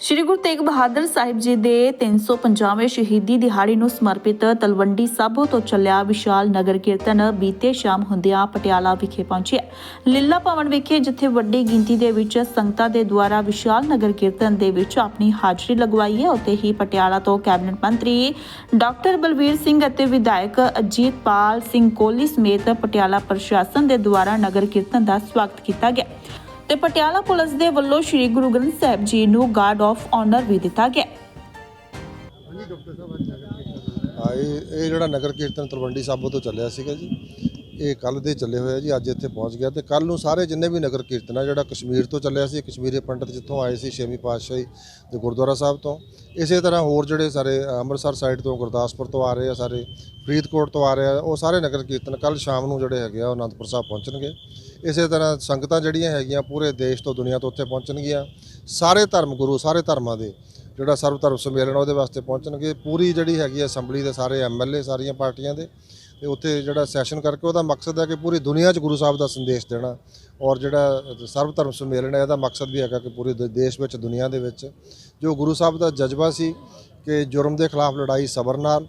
ਸ਼੍ਰੀ ਗੁਰੂ ਤੇਗ ਬਹਾਦਰ ਸਾਹਿਬ ਜੀ ਦੇ 350ਵੇਂ ਸ਼ਹੀਦੀ ਦਿਹਾੜੀ ਨੂੰ ਸਮਰਪਿਤ ਤਲਵੰਡੀ ਸਾਬੋ ਤੋਂ ਚੱਲਿਆ ਵਿਸ਼ਾਲ ਨਗਰ ਕੀਰਤਨ ਬੀਤੇ ਸ਼ਾਮ ਹੁੰਦਿਆਂ ਪਟਿਆਲਾ ਵਿਖੇ ਪਹੁੰਚਿਆ। ਲੀਲਾ ਭਵਨ ਵਿਖੇ, ਜਿੱਥੇ ਵੱਡੀ ਗਿਣਤੀ ਦੇ ਵਿੱਚ ਸੰਗਤਾਂ ਦੇ ਦੁਆਰਾ ਵਿਸ਼ਾਲ ਨਗਰ ਕੀਰਤਨ ਦੇ ਵਿੱਚ ਆਪਣੀ ਹਾਜ਼ਰੀ ਲਗਵਾਈ ਹੈ, ਉੱਥੇ ਹੀ ਪਟਿਆਲਾ ਤੋਂ ਕੈਬਨਿਟ ਮੰਤਰੀ ਡਾਕਟਰ ਬਲਵੀਰ ਸਿੰਘ ਅਤੇ ਵਿਧਾਇਕ ਅਜੀਤਪਾਲ ਸਿੰਘ ਕੋਹਲੀ ਸਮੇਤ ਪਟਿਆਲਾ ਪ੍ਰਸ਼ਾਸਨ ਦੇ ਦੁਆਰਾ ਨਗਰ ਕੀਰਤਨ ਦਾ ਸਵਾਗਤ ਕੀਤਾ ਗਿਆ। ਤੇ ਪਟਿਆਲਾ ਪੁਲਿਸ ਦੇ ਵੱਲੋਂ ਸ੍ਰੀ ਗੁਰੂ ਗ੍ਰੰਥ ਸਾਹਿਬ ਜੀ ਨੂੰ ਗਾਰਡ ਆਫ ਆਨਰ ਵੀ ਦਿੱਤਾ ਗਿਆ। ਹਾਂ ਇਹ ਇਹ ਜਿਹੜਾ ਨਗਰ ਕੀਰਤਨ ਤਲਵੰਡੀ ਸਾਬੋ ਤੋਂ ਚੱਲਿਆ ਸੀਗਾ ਜੀ। ਇਹ ਕੱਲ ਦੇ ਚੱਲੇ ਹੋਏ ਆ ਜੀ, ਅੱਜ ਇੱਥੇ ਪਹੁੰਚ ਗਿਆ ਤੇ ਕੱਲ ਨੂੰ ਸਾਰੇ ਜਿੰਨੇ ਵੀ ਨਗਰ ਕੀਰਤਨ ਆ ਜਿਹੜਾ ਕਸ਼ਮੀਰ ਤੋਂ ਚੱਲਿਆ ਸੀ, ਕਸ਼ਮੀਰੀ ਪੰਡਤ ਜਿੱਥੋਂ ਆਏ ਸੀ, ਛੇਵੀਂ ਪਾਤਸ਼ਾਹੀ ਦੇ ਗੁਰਦੁਆਰਾ ਸਾਹਿਬ ਤੋਂ। ਇਸੇ ਤਰ੍ਹਾਂ ਹੋਰ ਜਿਹੜੇ ਸਾਰੇ ਅੰਮ੍ਰਿਤਸਰ ਸਾਈਡ ਤੋਂ ਗੁਰਦਾਸਪੁਰ ਤੋਂ ਆ ਰਹੇ ਆ, ਸਾਰੇ ਫਰੀਦਕੋਟ ਤੋਂ ਆ ਰਹੇ ਆ, ਉਹ ਸਾਰੇ ਨਗਰ ਕੀਰਤਨ ਕੱਲ ਸ਼ਾਮ ਨੂੰ ਜਿਹੜੇ ਹੈਗੇ ਆ ਉਹ ਅਨੰਦਪੁਰ ਸਾਹਿਬ ਪਹੁੰਚਣਗੇ। ਇਸੇ ਤਰ੍ਹਾਂ ਸੰਗਤਾਂ ਜਿਹੜੀਆਂ ਹੈਗੀਆਂ, ਪੂਰੇ ਦੇਸ਼ ਤੋਂ, ਦੁਨੀਆ ਤੋਂ ਉੱਥੇ ਪਹੁੰਚਣਗੀਆਂ। ਸਾਰੇ ਧਰਮ ਗੁਰੂ, ਸਾਰੇ ਧਰਮਾਂ ਦੇ ਜਿਹੜਾ ਸਰਵ ਧਰਮ ਸੰਮੇਲਨ ਉਹਦੇ ਵਾਸਤੇ ਪਹੁੰਚਣਗੇ। ਪੂਰੀ ਜਿਹੜੀ ਹੈਗੀ ਅਸੈਂਬਲੀ ਦੇ ਸਾਰੇ ਐਮਐਲਏ ਸਾਰੀਆਂ ਪਾਰਟੀਆਂ ਦੇ। ਤੇ ਉੱਥੇ ਜਿਹੜਾ ਸੈਸ਼ਨ ਕਰਕੇ ਉਹਦਾ ਮਕਸਦ ਹੈ ਕਿ ਪੂਰੀ ਦੁਨੀਆ 'ਚ ਗੁਰੂ ਸਾਹਿਬ ਦਾ ਸੰਦੇਸ਼ ਦੇਣਾ ਔਰ ਜਿਹੜਾ ਸਰਵ ਧਰਮ ਸੰਮੇਲਨ ਹੈ, ਇਹਦਾ ਮਕਸਦ ਵੀ ਹੈਗਾ ਕਿ ਪੂਰੇ ਦੇਸ਼ ਵਿੱਚ, ਦੁਨੀਆ ਦੇ ਵਿੱਚ ਜੋ ਗੁਰੂ ਸਾਹਿਬ ਦਾ ਜਜ਼ਬਾ ਸੀ ਕਿ ਜੁਰਮ ਦੇ ਖਿਲਾਫ ਲੜਾਈ ਸਬਰ ਨਾਲ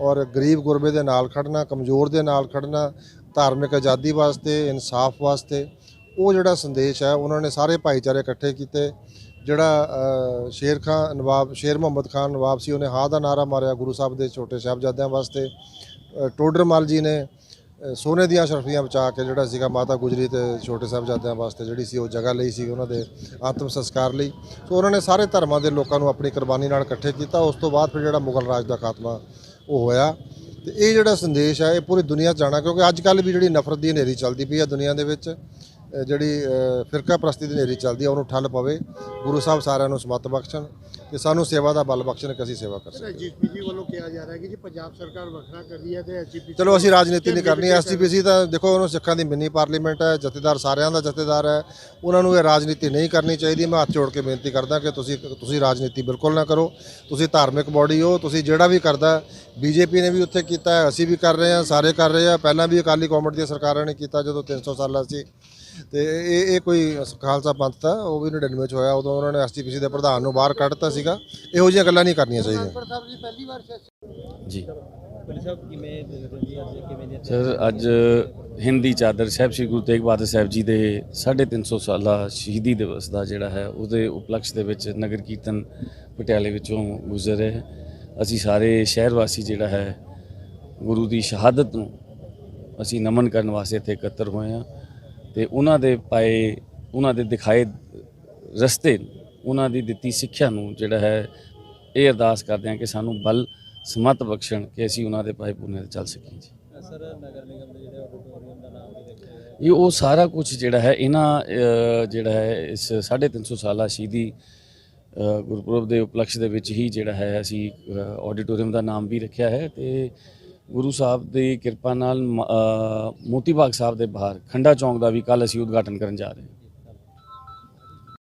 ਔਰ ਗਰੀਬ ਗੁਰਬੇ ਦੇ ਨਾਲ ਖੜਨਾ ਕਮਜ਼ੋਰ ਦੇ ਨਾਲ ਖੜਨਾ ਧਾਰਮਿਕ ਆਜ਼ਾਦੀ ਵਾਸਤੇ, ਇਨਸਾਫ ਵਾਸਤੇ, ਉਹ ਜਿਹੜਾ ਸੰਦੇਸ਼ ਹੈ, ਉਹਨਾਂ ਨੇ ਸਾਰੇ ਭਾਈਚਾਰੇ ਇਕੱਠੇ ਕੀਤੇ। ਜਿਹੜਾ ਸ਼ੇਰ ਖਾਨ ਨਵਾਬ, ਸ਼ੇਰ ਮੁਹੰਮਦ ਖਾਨ ਨਵਾਬ ਸੀ, ਉਹਨੇ ਹਾਂ ਦਾ ਨਾਰਾ ਮਾਰਿਆ ਗੁਰੂ ਸਾਹਿਬ ਦੇ ਛੋਟੇ ਸਾਹਿਬਜ਼ਾਦਿਆਂ ਵਾਸਤੇ। ਟੋਡਰਮਲ ਜੀ ਨੇ ਸੋਨੇ ਦੀਆਂ ਸ਼ਰਫੀਆਂ ਬਚਾ ਕੇ ਜਿਹੜਾ ਸੀਗਾ ਮਾਤਾ ਗੁਜਰੀ ਤੇ ਛੋਟੇ ਸਾਹਿਬਜ਼ਾਦਿਆਂ ਵਾਸਤੇ ਜਿਹੜੀ ਸੀ ਉਹ ਜਗ੍ਹਾ ਲਈ ਸੀ ਉਹਨਾਂ ਦੇ ਆਤਮ ਸੰਸਕਾਰ ਲਈ। ਸੋ ਉਹਨਾਂ ਨੇ ਸਾਰੇ ਧਰਮਾਂ ਦੇ ਲੋਕਾਂ ਨੂੰ ਆਪਣੀ ਕੁਰਬਾਨੀ ਨਾਲ ਇਕੱਠੇ ਕੀਤਾ। ਉਸ ਤੋਂ ਬਾਅਦ ਫਿਰ ਜਿਹੜਾ ਮੁਗਲ ਰਾਜ ਦਾ ਖਾਤਮਾ ਉਹ ਹੋਇਆ। ਤੇ ਇਹ ਜਿਹੜਾ ਸੰਦੇਸ਼ ਹੈ, ਇਹ ਪੂਰੀ ਦੁਨੀਆ 'ਚ ਜਾਣਾ ਕਿਉਂਕਿ ਅੱਜ ਕੱਲ੍ਹ ਵੀ ਜਿਹੜੀ ਨਫ਼ਰਤ ਦੀ ਹਨੇਰੀ ਚੱਲਦੀ ਪਈ ਹੈ ਦੁਨੀਆ ਦੇ ਵਿੱਚ। ਜਿਹੜੀ ਫਿਰਕਾ ਪ੍ਰਸਤੀ ਦੀ ਹਨੇਰੀ ਚੱਲਦੀ ਹੈ ਉਹਨੂੰ ਠੱਲ ਪਵੇ। ਗੁਰੂ ਸਾਹਿਬ ਸਾਰਿਆਂ ਨੂੰ ਸਮਤ ਬਖਸ਼ਣ ਤੇ ਸਾਨੂੰ ਸੇਵਾ ਦਾ ਬਲ ਬਖਸ਼ਣ ਕਿ ਅਸੀਂ ਸੇਵਾ ਕਰ ਸਕੀਏ। ਵੱਲੋਂ ਕਿਹਾ ਜਾ ਰਿਹਾ ਹੈ ਕਿ ਜੀ ਪੰਜਾਬ ਸਰਕਾਰ ਵੱਖਰਾ ਕਰ ਰਹੀ ਹੈ ਤੇ ਐਸਜੀਪੀਸੀ ਚਲੋ ਅਸੀਂ ਰਾਜਨੀਤੀ ਨਹੀਂ ਕਰਨੀ। ਐਸਜੀਪੀਸੀ ਤਾਂ ਦੇਖੋ ਉਹਨੂੰ ਸਿੱਖਾਂ ਦੀ ਮਿੰਨੀ ਪਾਰਲੀਮੈਂਟ ਹੈ ਜਥੇਦਾਰ ਸਾਰਿਆਂ ਦਾ ਜਥੇਦਾਰ ਹੈ। ਉਹਨਾਂ ਨੂੰ ਇਹ ਰਾਜਨੀਤੀ ਨਹੀਂ ਕਰਨੀ ਚਾਹੀਦੀ। ਮੈਂ ਹੱਥ ਜੋੜ ਕੇ ਬੇਨਤੀ ਕਰਦਾ ਕਿ ਤੁਸੀਂ ਤੁਸੀਂ ਰਾਜਨੀਤੀ ਬਿਲਕੁਲ ਨਾ ਕਰੋ। ਤੁਸੀਂ ਧਾਰਮਿਕ ਬੋਡੀ ਹੋ ਤੁਸੀਂ ਜਿਹੜਾ ਵੀ ਕਰਦਾ ਬੀਜੇਪੀ ਨੇ ਵੀ ਉੱਥੇ ਕੀਤਾ ਹੈ ਅਸੀਂ ਵੀ ਕਰ ਰਹੇ ਹਾਂ ਸਾਰੇ ਕਰ ਰਹੇ ਆ ਪਹਿਲਾਂ ਵੀ ਅਕਾਲੀ ਕੌਮਟ ਦੀਆਂ ਸਰਕਾਰਾਂ ਨੇ ਕੀਤਾ ਜਦੋਂ 300 ਸਾਲਾ ਸੀ। ਤੇ ਇਹ ਇਹ ਕੋਈ ਖਾਲਸਾ ਪੰਥ ਦਾ ਉਹ ਵੀ 99 ਚ ਹੋਇਆ ਉਦੋਂ ਉਹਨਾਂ ਨੇ ਐਸਜੀਪੀਸੀ ਦੇ ਪ੍ਰਧਾਨ ਨੂੰ ਬਾਹਰ ਕੱਢਤਾ ਸੀਗਾ। ਇਹੋ ਜਿਹੀਆਂ ਗੱਲਾਂ ਨਹੀਂ ਕਰਨੀਆਂ ਚਾਹੀਦੀਆਂ। ਜੀ ਸਰ ਅੱਜ ਹਿੰਦੀ ਚਾਦਰ ਸਾਹਿਬ ਸ੍ਰੀ ਗੁਰੂ ਤੇਗ ਬਹਾਦਰ ਸਾਹਿਬ ਜੀ ਦੇ 350 ਸਾਲਾ ਸ਼ਹੀਦੀ ਦਿਵਸ ਦਾ ਜਿਹੜਾ ਹੈ ਉਹਦੇ ਉਪਲਕਸ਼ ਦੇ ਵਿੱਚ ਨਗਰ ਕੀਰਤਨ ਪਟਿਆਲੇ ਵਿੱਚੋਂ ਗੁਜ਼ਰ ਰਿਹਾ ਹੈ। ਅਸੀਂ ਸਾਰੇ ਸ਼ਹਿਰ ਵਾਸੀ ਜਿਹੜਾ ਹੈ ਗੁਰੂ ਦੀ ਸ਼ਹਾਦਤ ਨੂੰ ਅਸੀਂ ਨਮਨ ਕਰਨ ਵਾਸਤੇ ਇੱਥੇ ਇਕੱਤਰ ਹੋਏ ਹਾਂ। ਤੇ ਉਹਨਾਂ ਦੇ ਪਾਏ ਉਹਨਾਂ ਦੇ ਦਿਖਾਏ ਰਸਤੇ ਉਹਨਾਂ ਦੀ ਦਿੱਤੀ ਸਿੱਖਿਆ ਨੂੰ ਜਿਹੜਾ ਹੈ ਇਹ ਅਰਦਾਸ ਕਰਦੇ ਹਾਂ ਕਿ ਸਾਨੂੰ ਬਲ ਸਮਤ ਬਖਸ਼ਣ ਕਿ ਅਸੀਂ ਉਹਨਾਂ ਦੇ ਪਾਏ ਪੁੰਨੇ ਤੇ ਚੱਲ ਸਕੀਏ ਜੀ। ਸਰ ਨਗਰ ਨਿਗਮ ਦੇ ਜਿਹੜੇ ਆਡੀਟੋਰੀਅਮ ਦਾ ਨਾਮ ਵੀ ਰੱਖਿਆ ਹੈ ਇਹ ਉਹ ਸਾਰਾ ਕੁਝ ਜਿਹੜਾ ਹੈ ਇਹਨਾਂ ਜਿਹੜਾ ਹੈ ਇਸ 350 ਸਾਲਾ ਸ਼ਹੀਦੀ ਗੁਰਪੁਰਬ ਦੇ ਉਪਲਕਸ਼ ਦੇ ਵਿੱਚ ਹੀ ਜਿਹੜਾ ਹੈ ਅਸੀਂ ਆਡੀਟੋਰੀਅਮ ਦਾ ਨਾਮ ਵੀ ਰੱਖਿਆ ਹੈ ਤੇ ਗੁਰੂ ਸਾਹਿਬ ਦੀ ਕਿਰਪਾ ਨਾਲ ਮ- ਮੋਤੀ ਬਾਗ ਸਾਹਿਬ ਦੇ ਬਾਹਰ ਖੰਡਾ ਚੌਂਕ ਦਾ ਵੀ ਕੱਲ ਅਸੀਂ ਉਦਘਾਟਨ ਕਰਨ ਜਾ ਰਹੇ ਹਾਂ।